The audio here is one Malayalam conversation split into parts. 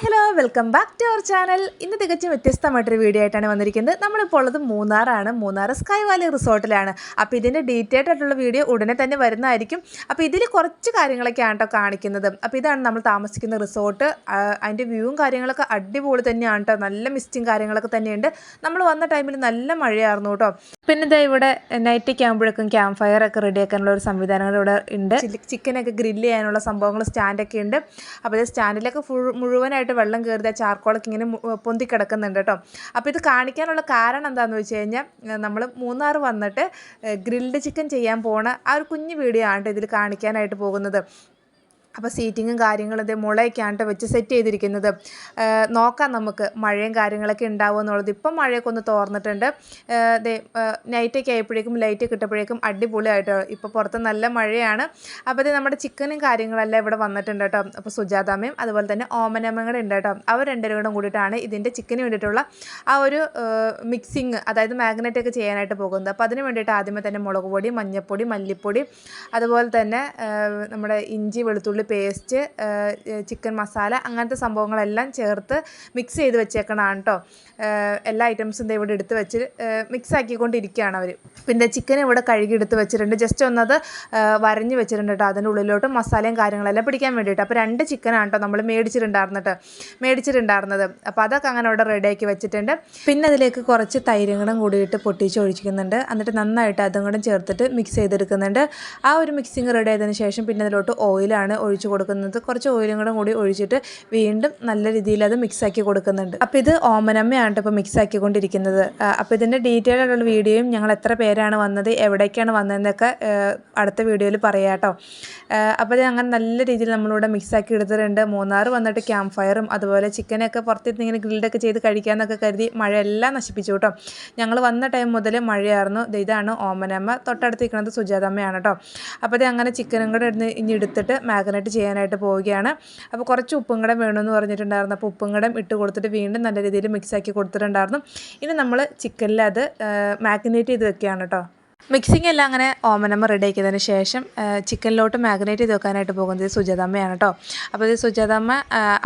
Hello. Welcome back to our channel ഇന്ന് തികച്ചും വ്യത്യസ്തമായിട്ടൊരു വീഡിയോ ആയിട്ടാണ് വന്നിരിക്കുന്നത്. നമ്മളിപ്പോൾ ഉള്ളത് മൂന്നാറാണ്. മൂന്നാർ സ്കൈ വാലി റിസോർട്ടിലാണ് അപ്പോൾ ഇതിന്റെ ഡീറ്റെയിൽഡ് ആയിട്ടുള്ള വീഡിയോ ഉടനെ തന്നെ വരുന്നതായിരിക്കും. അപ്പോൾ ഇതിൽ കുറച്ച് കാര്യങ്ങളൊക്കെയാണ് കേട്ടോ കാണിക്കുന്നത്. അപ്പോൾ ഇതാണ് നമ്മൾ താമസിക്കുന്ന റിസോർട്ട് അതിന്റെ വ്യൂവും കാര്യങ്ങളൊക്കെ അടിപൊളി തന്നെയാണ് കേട്ടോ. നല്ല മിസ്റ്റും കാര്യങ്ങളൊക്കെ തന്നെയുണ്ട്. നമ്മൾ വന്ന ടൈമിൽ നല്ല മഴയായിരുന്നു കേട്ടോ. പിന്നെ ഇതാ ഇവിടെ നൈറ്റ് ഒക്കെ ആകുമ്പോഴേക്കും ക്യാമ്പ് ഫയർ ഒക്കെ റെഡിയാക്കാനുള്ള ഒരു സംവിധാനങ്ങൾ ഇവിടെ ഉണ്ട്. ചിക്കനൊക്കെ ഗ്രില്ല് ചെയ്യാനുള്ള സംഭവങ്ങൾ സ്റ്റാൻഡൊക്കെ ഉണ്ട്. അപ്പോൾ സ്റ്റാൻഡിലൊക്കെ ഫുൾ മുഴുവനായിട്ട് വെള്ളം കയറിയ ചാർക്കോളൊക്കെ ഇങ്ങനെ പൊന്തിക്കിടക്കുന്നുണ്ട് പൊന്തി കിടക്കുന്നുണ്ട് കേട്ടോ. അപ്പോൾ ഇത് കാണിക്കാനുള്ള കാരണം എന്താണെന്ന് വെച്ച് കഴിഞ്ഞാൽ നമ്മൾ മൂന്നാർ വന്നിട്ട് ഗ്രിൽഡ് ചിക്കൻ ചെയ്യാൻ പോണ ആ ഒരു കുഞ്ഞു വീഡിയോ ആണ് ഇതിൽ കാണിക്കാനായിട്ട് പോകുന്നത്. അപ്പോൾ സീറ്റിങ്ങും കാര്യങ്ങളും ഇതേ മുളയൊക്കെയാണ് വെച്ച് സെറ്റ് ചെയ്തിരിക്കുന്നത്. നോക്കാം നമുക്ക് മഴയും കാര്യങ്ങളൊക്കെ ഉണ്ടാവുക എന്നുള്ളത്. ഇപ്പം മഴയൊക്കെ ഒന്ന് തോർന്നിട്ടുണ്ട്. നൈറ്റൊക്കെ ആയപ്പോഴേക്കും ലൈറ്റ് കിട്ടപ്പോഴേക്കും അടിപൊളിയായിട്ട്. ഇപ്പോൾ പുറത്ത് നല്ല മഴയാണ്. അപ്പോൾ ഇത് നമ്മുടെ ചിക്കനും കാര്യങ്ങളെല്ലാം ഇവിടെ വന്നിട്ടുണ്ട് കേട്ടോ. അപ്പോൾ സുജാതാമയും അതുപോലെ തന്നെ ഓമനമ്മയും ഉണ്ട് കേട്ടോ. അവർ രണ്ടുപേരും കൂടെ കൂടിയിട്ടാണ് ഇതിന്റെ ചിക്കന് വേണ്ടിയിട്ടുള്ള ആ ഒരു മിക്സിങ് അതായത് മാഗ്നറ്റ് ഒക്കെ ചെയ്യാനായിട്ട് പോകുന്നത്. അപ്പോൾ അതിന് വേണ്ടിയിട്ട് ആദ്യമേ തന്നെ മുളക് പൊടി മഞ്ഞൾപ്പൊടി മല്ലിപ്പൊടി അതുപോലെ തന്നെ നമ്മുടെ ഇഞ്ചി വെളുത്തുള്ളി പേസ്റ്റ് ചിക്കൻ മസാല അങ്ങനത്തെ സംഭവങ്ങളെല്ലാം ചേർത്ത് മിക്സ് ചെയ്ത് വെച്ചേക്കണതാണ് കേട്ടോ എല്ലാ ഐറ്റംസും ദേ ഇവിടെ എടുത്ത് വെച്ച് മിക്സ് ആക്കിക്കൊണ്ടിരിക്കുകയാണ് അവർ പിന്നെ ചിക്കൻ ഇവിടെ കഴുകി എടുത്ത് വെച്ചിട്ടുണ്ട്. ജസ്റ്റ് ഒന്നത് വരഞ്ഞ് വെച്ചിട്ടുണ്ട് കേട്ടോ അതിന്റെ ഉള്ളിലോട്ട് മസാലയും കാര്യങ്ങളെല്ലാം പിടിക്കാൻ വേണ്ടിയിട്ട്. അപ്പോൾ രണ്ട് ചിക്കനാണ് കേട്ടോ നമ്മൾ മേടിച്ചിട്ടുണ്ടായിരുന്നിട്ട് മേടിച്ചിട്ടുണ്ടായിരുന്നത് അപ്പോൾ അതൊക്കെ അങ്ങനെ അവിടെ റെഡിയാക്കി വെച്ചിട്ടുണ്ട്. പിന്നെ അതിലേക്ക് കുറച്ച് തൈരങ്ങളും കൂടിയിട്ട് പൊട്ടിച്ച് എന്നിട്ട് നന്നായിട്ട് അതും കൂടെ ചേർത്തിട്ട് മിക്സ് ചെയ്തെടുക്കുന്നുണ്ട്. ആ ഒരു മിക്സിങ് റെഡി ആയതിനു ശേഷം പിന്നെ അതിലോട്ട് ഓയിലാണ് ഒഴിച്ച് കൊടുക്കുന്നത്. കുറച്ച് ഓയിലും കൂടെ കൂടി ഒഴിച്ചിട്ട് വീണ്ടും നല്ല രീതിയിൽ അത് മിക്സാക്കി കൊടുക്കുന്നുണ്ട്. അപ്പോൾ ഇത് ഓമനമ്മയാണ് ഇപ്പോൾ മിക്സ് ആക്കിക്കൊണ്ടിരിക്കുന്നത്. അപ്പോൾ ഇതിന്റെ ഡീറ്റെയിൽ ആയിട്ടുള്ള വീഡിയോയും ഞങ്ങൾ എത്ര പേരാണ് വന്നത് എവിടേക്കാണ് വന്നതെന്നൊക്കെ അടുത്ത വീഡിയോയിൽ പറയാം കേട്ടോ അപ്പോൾ അങ്ങനെ നല്ല രീതിയിൽ നമ്മളിവിടെ മിക്സാക്കി എടുത്തിട്ടുണ്ട്. മൂന്നാർ വന്നിട്ട് ക്യാമ്പ് ഫയറും അതുപോലെ ചിക്കനൊക്കെ പുറത്തിരുന്ന് ഇങ്ങനെ ഗ്രിൽഡൊക്കെ ചെയ്ത് കഴിക്കാമെന്നൊക്കെ കരുതി മഴയെല്ലാം നശിപ്പിച്ചു കേട്ടോ ഞങ്ങൾ വന്ന ടൈം മുതൽ മഴയായിരുന്നു. ഇതാണ് ഓമനമ്മ. തൊട്ടടുത്ത് നിൽക്കുന്നത് സുജാതമ്മയാണ് കേട്ടോ അപ്പോൾ ഇത് അങ്ങനെ ചിക്കനും കൂടെ ഇടുന്ന് ഇനി എടുത്തിട്ട് മാഗ്നേറ്റ് ചെയ്യാനായിട്ട് പോവുകയാണ്. അപ്പോൾ കുറച്ച് ഉപ്പും കടം വേണമെന്ന് പറഞ്ഞിട്ടുണ്ടായിരുന്നു. അപ്പോൾ ഉപ്പും കടം ഇട്ട് കൊടുത്തിട്ട് വീണ്ടും നല്ല രീതിയിൽ മിക്സാക്കി കൊടുത്തിട്ടുണ്ടായിരുന്നു. ഇനി നമ്മൾ ചിക്കനിൽ അത് മാഗ്നേറ്റ് ചെയ്ത് വെക്കുകയാണ് കേട്ടോ. മിക്സിംഗ് എല്ലാം അങ്ങനെ ഓമനമ്മ റെഡി ആക്കിയതിന് ശേഷം ചിക്കനിലോട്ട് മാഗ്നേറ്റ് ചെയ്ത് വെക്കാനായിട്ട് പോകുന്നത് സുജാതമ്മയാണ് കേട്ടോ. അപ്പോൾ ഇത് സുജാതമ്മ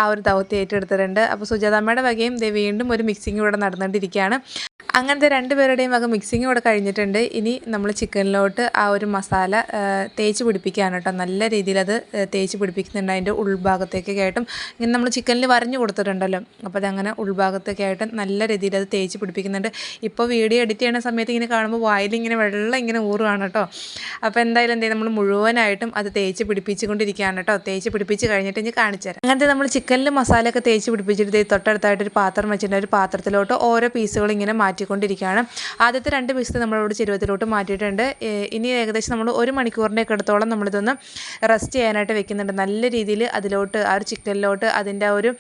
ആ ഒരു ദൗത്യം ഏറ്റെടുത്തിട്ടുണ്ട്. അപ്പോൾ സുജാതമ്മയുടെ വകയും ഇത് വീണ്ടും ഒരു മിക്സിംഗ് ഇവിടെ നടന്നുകൊണ്ടിരിക്കുകയാണ്. അങ്ങനത്തെ രണ്ടുപേരുടെയും വക മിക്സിങ് ഇവിടെ കഴിഞ്ഞിട്ടുണ്ട്. ഇനി നമ്മൾ ചിക്കനിലോട്ട് ആ ഒരു മസാല തേച്ച് പിടിപ്പിക്കുകയാണ് കേട്ടോ. നല്ല രീതിയിൽ അത് തേച്ച് പിടിപ്പിക്കുന്നുണ്ട് അതിന്റെ ഉൾഭാഗത്തേക്കൊക്കെ ആയിട്ടും ഇങ്ങനെ നമ്മൾ ചിക്കനിൽ വരഞ്ഞു കൊടുത്തിട്ടുണ്ടല്ലോ. അപ്പോൾ അതങ്ങനെ ഉൾഭാഗത്തൊക്കെ ആയിട്ട് നല്ല രീതിയിൽ അത് തേച്ച് പിടിപ്പിക്കുന്നുണ്ട്. ഇപ്പോൾ വീഡിയോ എഡിറ്റ് ചെയ്യുന്ന സമയത്ത് ഇങ്ങനെ കാണുമ്പോൾ വായിലിങ്ങനെ വെള്ളം ഇങ്ങനെ ഊറുകയാണ് കേട്ടോ. അപ്പോൾ എന്തായാലും എന്തെങ്കിലും നമ്മൾ മുഴുവനായിട്ടും അത് തേച്ച് പിടിപ്പിച്ചുകൊണ്ടിരിക്കുകയാണ് കേട്ടോ. തേച്ച് പിടിപ്പിച്ച് കഴിഞ്ഞിട്ട് ഇനി കാണിച്ചു തരാം. അങ്ങനത്തെ നമ്മൾ ചിക്കനിൽ മസാലയൊക്കെ തേച്ച് പിടിപ്പിച്ചിട്ട് തൊട്ടടുത്തായിട്ട് ഒരു പാത്രം വെച്ചിട്ടുണ്ട്. ഒരു പാത്രത്തിലോട്ട് ഓരോ പീസുകൾ ഇങ്ങനെ മാറ്റിക്കൊണ്ടിരിക്കുകയാണ്. ആദ്യത്തെ രണ്ട് പീസ് നമ്മളിവിടെ ചെരുവത്തിലോട്ട് മാറ്റിയിട്ടുണ്ട്. ഇനി ഏകദേശം നമ്മൾ ഒരു മണിക്കൂറിന്റെ അടുത്തോളം നമ്മളിതൊന്ന് റെസ്റ്റ് ചെയ്യാനായിട്ട് വെക്കുന്നുണ്ട്. നല്ല രീതിയിൽ അതിലോട്ട് ആ ഒരു ചിക്കനിലോട്ട് അതിന്റെ ഒരു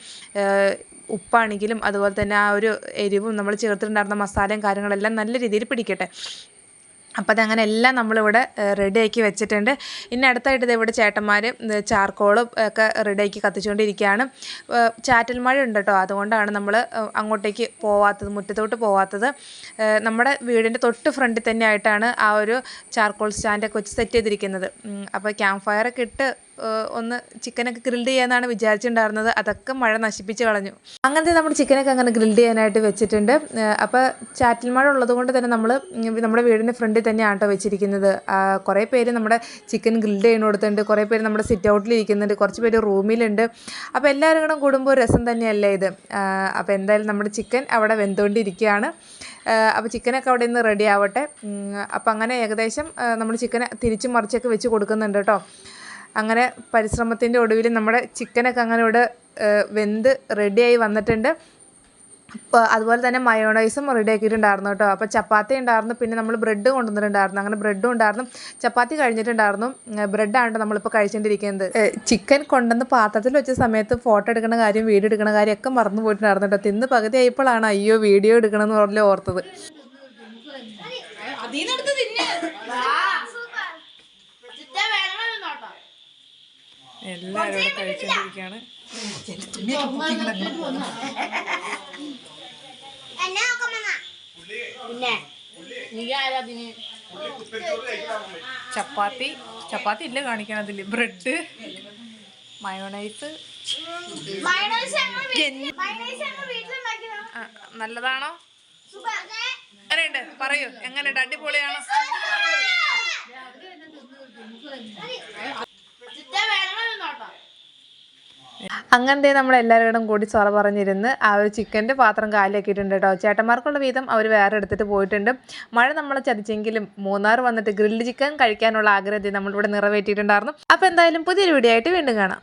ഉപ്പാണെങ്കിലും അതുപോലെ തന്നെ ആ ഒരു എരിവും നമ്മൾ ചേർത്തിട്ടുണ്ടായിരുന്ന മസാലയും കാര്യങ്ങളെല്ലാം നല്ല രീതിയിൽ പിടിക്കട്ടെ. അപ്പോൾ അതങ്ങനെ എല്ലാം നമ്മളിവിടെ റെഡിയാക്കി വെച്ചിട്ടുണ്ട്. ഇനി അടുത്തായിട്ട് ഇവിടെ ചേട്ടന്മാർ ചാർക്കോളും ഒക്കെ റെഡിയാക്കി കത്തിച്ചുകൊണ്ടിരിക്കുകയാണ്. ചാറ്റൽ മഴ ഉണ്ട് കേട്ടോ. അതുകൊണ്ടാണ് നമ്മൾ അങ്ങോട്ടേക്ക് പോവാത്തത് മുറ്റത്തോട്ട് പോവാത്തത്. നമ്മുടെ വീടിന്റെ തൊട്ട് ഫ്രണ്ടിൽ തന്നെ ആയിട്ടാണ് ആ ഒരു ചാർക്കോൾ സ്റ്റാൻഡൊക്കെ വെച്ച് സെറ്റ് ചെയ്തിരിക്കുന്നത്. അപ്പോൾ ക്യാമ്പ് ഫയറൊക്കെ ഇട്ട് ഒന്ന് ചിക്കനൊക്കെ ഗ്രിൽഡ് ചെയ്യാനാണ് വിചാരിച്ചിട്ടുണ്ടായിരുന്നത്. അതൊക്കെ മഴ നശിപ്പിച്ച് കളഞ്ഞു. അങ്ങനത്തെ നമ്മുടെ ചിക്കനൊക്കെ അങ്ങനെ ഗ്രിൽഡ് ചെയ്യാനായിട്ട് വെച്ചിട്ടുണ്ട്. അപ്പോൾ ചാറ്റൽ മഴ ഉള്ളത് കൊണ്ട് തന്നെ നമ്മൾ നമ്മുടെ വീടിന്റെ ഫ്രണ്ടിൽ തന്നെയാണ് കേട്ടോ വെച്ചിരിക്കുന്നത്. കുറേ പേര് നമ്മുടെ ചിക്കൻ ഗ്രിൽഡ് ചെയ്യുന്നിടത്തുണ്ട് കുറേ പേര് നമ്മുടെ സിറ്റ് ഔട്ടിൽ ഇരിക്കുന്നുണ്ട്. കുറച്ച് പേര് റൂമിലുണ്ട്. അപ്പോൾ എല്ലാവരും കൂടെ കൂടുമ്പോൾ രസം തന്നെയല്ലേ ഇത്? അപ്പോൾ എന്തായാലും നമ്മുടെ ചിക്കൻ അവിടെ വെന്തുകൊണ്ടിരിക്കുകയാണ് അപ്പോൾ ചിക്കനൊക്കെ അവിടെ നിന്ന് റെഡി ആവട്ടെ. അപ്പോൾ അങ്ങനെ ഏകദേശം നമ്മൾ ചിക്കനെ തിരിച്ചും മറിച്ചൊക്കെ വെച്ച് കൊടുക്കുന്നുണ്ട് കേട്ടോ അങ്ങനെ പരിശ്രമത്തിന്റെ ഒടുവിൽ നമ്മുടെ ചിക്കനൊക്കെ അങ്ങനെ ഇവിടെ വെന്ത് റെഡിയായി വന്നിട്ടുണ്ട്. അപ്പോൾ അതുപോലെ തന്നെ മയോണൈസും റെഡി ആക്കിയിട്ടുണ്ടായിരുന്നു കേട്ടോ. അപ്പോൾ ചപ്പാത്തി ഉണ്ടായിരുന്നു പിന്നെ നമ്മൾ ബ്രെഡ് കൊണ്ടുവന്നിട്ടുണ്ടായിരുന്നു. അങ്ങനെ ബ്രെഡും ഉണ്ടായിരുന്നു ചപ്പാത്തി കഴിഞ്ഞിട്ടുണ്ടായിരുന്നു. ബ്രെഡാണ് നമ്മളിപ്പോൾ കഴിച്ചുകൊണ്ടിരിക്കുന്നത് ചിക്കൻ കൊണ്ടുവന്ന് പാത്രത്തിൽ വെച്ച സമയത്ത് ഫോട്ടോ എടുക്കുന്ന കാര്യം വീഡിയോ എടുക്കുന്ന കാര്യം ഒക്കെ മറന്നു പോയിട്ടുണ്ടായിരുന്നു കേട്ടോ തിന്ന് പകുതി ആയപ്പോഴാണ് അയ്യോ വീഡിയോ എടുക്കണമെന്ന് പറഞ്ഞ് ഓർത്തത്. എല്ലാവരും ഇവിടെ കഴിച്ചുകൊണ്ടിരിക്കുകയാണ് ചപ്പാത്തി. ചപ്പാത്തി ഇല്ല കാണിക്കണം അതിൽ ബ്രെഡ് മയോണൈസ്. നല്ലതാണോ? എങ്ങനെയുണ്ട് പറയൂ. എങ്ങനെയുണ്ട്? അടിപൊളിയാണോ? അങ്ങനത്തെ നമ്മൾ എല്ലാവരോടും കൂടി ചൊറ പറഞ്ഞിരുന്ന് ആ ഒരു ചിക്കന്റെ പാത്രം കാലിയാക്കിയിട്ടുണ്ട് കേട്ടോ. ചേട്ടന്മാർക്കുള്ള വീതം അവർ വേറെ എടുത്തിട്ട് പോയിട്ടുണ്ട്. മഴ നമ്മളെ ചതിച്ചെങ്കിലും മൂന്നാർ വന്നിട്ട് ഗ്രിൽഡ് ചിക്കൻ കഴിക്കാനുള്ള ആഗ്രഹത്തെ നമ്മളിവിടെ നിറവേറ്റിയിട്ടുണ്ടായിരുന്നു. അപ്പോൾ എന്തായാലും പുതിയൊരു വീഡിയോ ആയിട്ട് വീണ്ടും കാണാം.